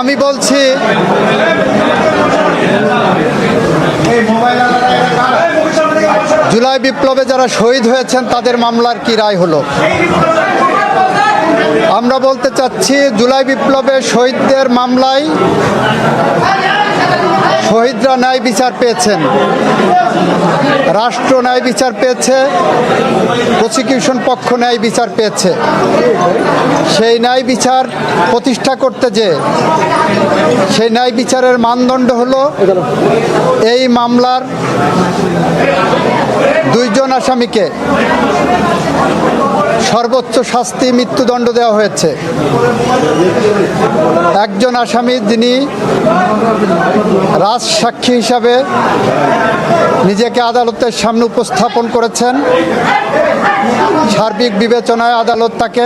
আমি বলছি, জুলাই বিপ্লবে যারা শহীদ হয়েছেন, তাদের মামলার কি রায় হলো? আমরা বলতে চাচ্ছি, জুলাই বিপ্লবে শহীদদের মামলায় শহীদরা ন্যায় বিচার পেয়েছেন, রাষ্ট্র ন্যায় বিচার পেয়েছে প্রসিকিউশন পক্ষ ন্যায় বিচার পেয়েছে। সেই ন্যায় বিচার প্রতিষ্ঠা করতে যে, সেই ন্যায় বিচারের মানদণ্ড হলো এই মামলার দুইজন আসামিকে সর্বোচ্চ শাস্তি মৃত্যুদণ্ড দেওয়া হয়েছে। একজন আসামি যিনি রাজ সাক্ষী হিসাবে নিজেকে আদালতের সামনে উপস্থাপন করেছেন, সার্বিক বিবেচনায় আদালত তাকে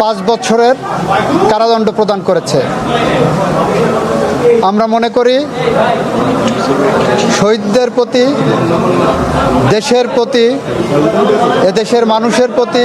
পাঁচ বছরের কারাদণ্ড প্রদান করেছে। আমরা মনে করি শহীদদের প্রতি দেশের প্রতি এদেশের মানুষের প্রতি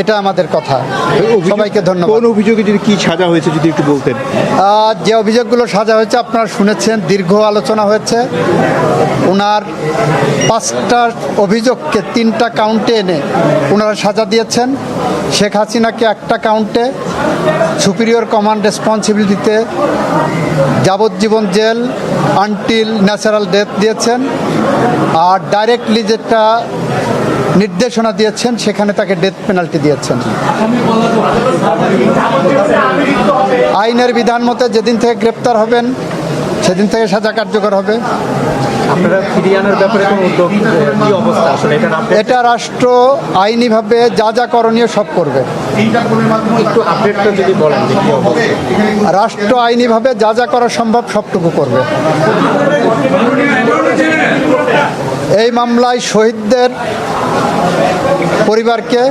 এটা আমাদের কথা। সবাইকে ধন্যবাদ। কোন অভিযোগে যদি কি সাজা হয়েছে যদি একটু বলতেন? যে অভিযোগগুলো সাজা হয়েছে আপনারা শুনেছেন দীর্ঘ আলোচনা হয়েছে। ওনার পাঁচটা অভিযোগকে তিনটা কাউন্টে এনে ওনারা সাজা দিয়েছেন। শেখ হাসিনাকে একটা কাউন্টে সুপিরিয়র কমান্ড রেসপন্সিবিলিটিতে যাবজ্জীবন জেল আনটিল ন্যাচারাল ডেথ দিয়েছেন। আর ডাইরেক্টলি যেটা নির্দেশনা দিয়েছেন সেখানে তাকে ডেথ পেনাল্টি দিয়েছেন। আইনের বিধান মতে যেদিন থেকে গ্রেপ্তার হবেন সেদিন থেকে সাজা কার্যকর হবে। আপনারা ফিরিয়ে আনার ব্যাপারে কোনো উদ্যোগ কি অবস্থা? আসলে এটা এটা রাষ্ট্র আইনিভাবে যা যা করণীয় সব করবে। একটু আপডেটটা যদি বলেন যে কি অবস্থা। রাষ্ট্র আইনিভাবে যা যা করা সম্ভব সবটুকু করবে। এই মামলায় শহীদদের পরিবারকে,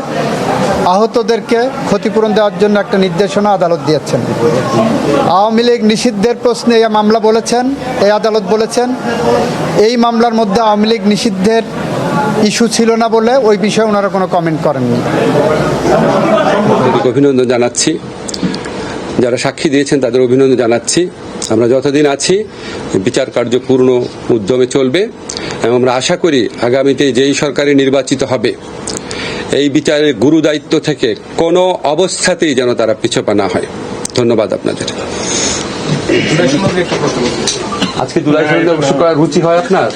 আহতদেরকে ক্ষতিপূরণ দেওয়ার জন্য একটা নির্দেশনা আদালত দিয়েছেন। আওয়ামী লীগ নিষিদ্ধের প্রশ্নে এই মামলা বলেছেন, এই আদালত বলেছেন, এই মামলার মধ্যে আওয়ামী লীগ নিষিদ্ধের ইস্যু ছিল না বলে ওই বিষয়ে ওনারা কোনো কমেন্ট করেননি। অভিনন্দন জানাচ্ছি। যারা সাক্ষী দিয়েছেন তাদের অভিনন্দন জানাচ্ছি। আমরা যতদিন আছি, বিচার কার্য পূর্ণ উদ্যমে চলবে। এবং আমরা আশা করি আগামীতে যেই সরকারে নির্বাচিত হবে, এই বিচারের গুরু দায়িত্ব থেকে কোনো অবস্থাতেই যেন তারা পিছপা না হয়। ধন্যবাদ আপনাদের। আজকে দুলাই করার রুচি হয় আপনার?